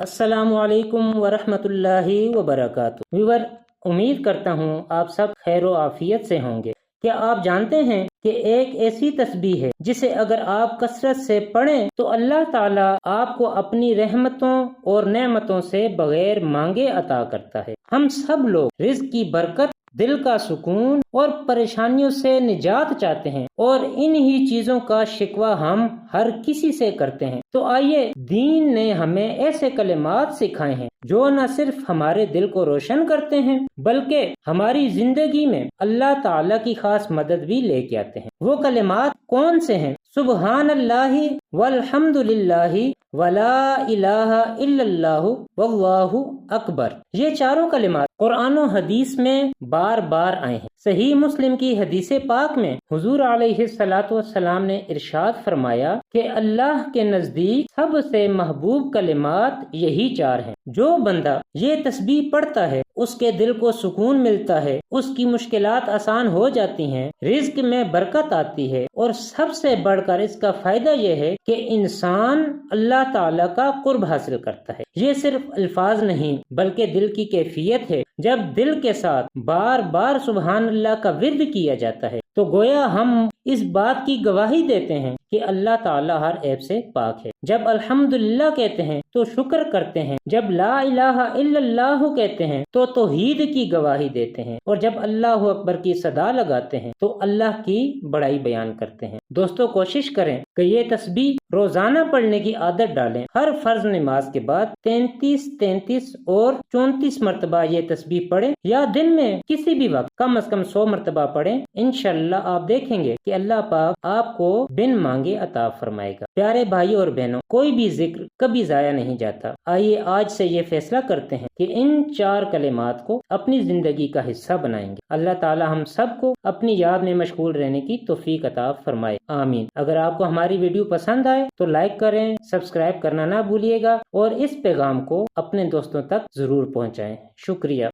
السلام علیکم ورحمۃ اللہ وبرکاتہ۔ ویور، امید کرتا ہوں آپ سب خیر و عافیت سے ہوں گے۔ کیا آپ جانتے ہیں کہ ایک ایسی تسبیح ہے جسے اگر آپ کثرت سے پڑھیں تو اللہ تعالیٰ آپ کو اپنی رحمتوں اور نعمتوں سے بغیر مانگے عطا کرتا ہے۔ ہم سب لوگ رزق کی برکت دل کا سکون اور پریشانیوں سے نجات چاہتے ہیں اور انہی چیزوں کا شکوہ ہم ہر کسی سے کرتے ہیں۔ تو آئیے، دین نے ہمیں ایسے کلمات سکھائے ہیں جو نہ صرف ہمارے دل کو روشن کرتے ہیں، بلکہ ہماری زندگی میں اللہ تعالی کی خاص مدد بھی لے کے آتے ہیں۔ وہ کلمات کون سے ہیں؟ سبحان اللہ والحمد للہ ولا الہ الا اللہ واللہ اکبر یہ چاروں کلمات قرآن و حدیث میں بار بار آئے ہیں۔ صحیح مسلم کی حدیث پاک میں حضور علیہ السلاۃ والسلام نے ارشاد فرمایا کہ اللہ کے نزدیک سب سے محبوب کلمات یہی چار ہیں۔ جو بندہ یہ تسبیح پڑھتا ہے، اس کے دل کو سکون ملتا ہے، اس کی مشکلات آسان ہو جاتی ہیں، رزق میں برکت آتی ہے۔ اور سب سے بڑھ کر اس کا فائدہ یہ ہے کہ انسان اللہ تعالی کا قرب حاصل کرتا ہے۔ یہ صرف الفاظ نہیں، بلکہ دل کی کیفیت ہے۔ جب دل کے ساتھ بار بار سبحان اللہ کا ورد کیا جاتا ہے تو گویا ہم اس بات کی گواہی دیتے ہیں کہ اللہ تعالیٰ ہر عیب سے پاک ہے۔ جب الحمد کہتے ہیں تو شکر کرتے ہیں۔ جب لا الہ الا اللہ کہتے ہیں تو توحید کی گواہی دیتے ہیں۔ اور جب اللہ اکبر کی صدا لگاتے ہیں تو اللہ کی بڑائی بیان کرتے ہیں۔ دوستو، کوشش کریں کہ یہ تسبیح روزانہ پڑھنے کی عادت ڈالیں۔ ہر فرض نماز کے بعد تینتیس تینتیس اور چونتیس مرتبہ یہ تسبیح پڑھیں یا دن میں کسی بھی وقت کم از کم سو مرتبہ پڑھیں۔ انشاءاللہ آپ دیکھیں گے کہ اللہ پاک آپ کو بن مانگے عطا فرمائے گا۔ پیارے بھائی اور بہنوں، کوئی بھی ذکر کبھی ضائع نہیں جاتا۔ آئیے آج سے یہ فیصلہ کرتے ہیں کہ ان چار کلمات کو اپنی زندگی کا حصہ بنائیں گے۔ اللہ تعالی ہم سب کو اپنی یاد میں مشغول رہنے کی توفیق عطا فرمائے۔ آمین۔ اگر آپ کو ہمارے ہماری ویڈیو پسند آئے تو لائک کریں، سبسکرائب کرنا نہ بھولیے گا اور اس پیغام کو اپنے دوستوں تک ضرور پہنچائیں۔ شکریہ۔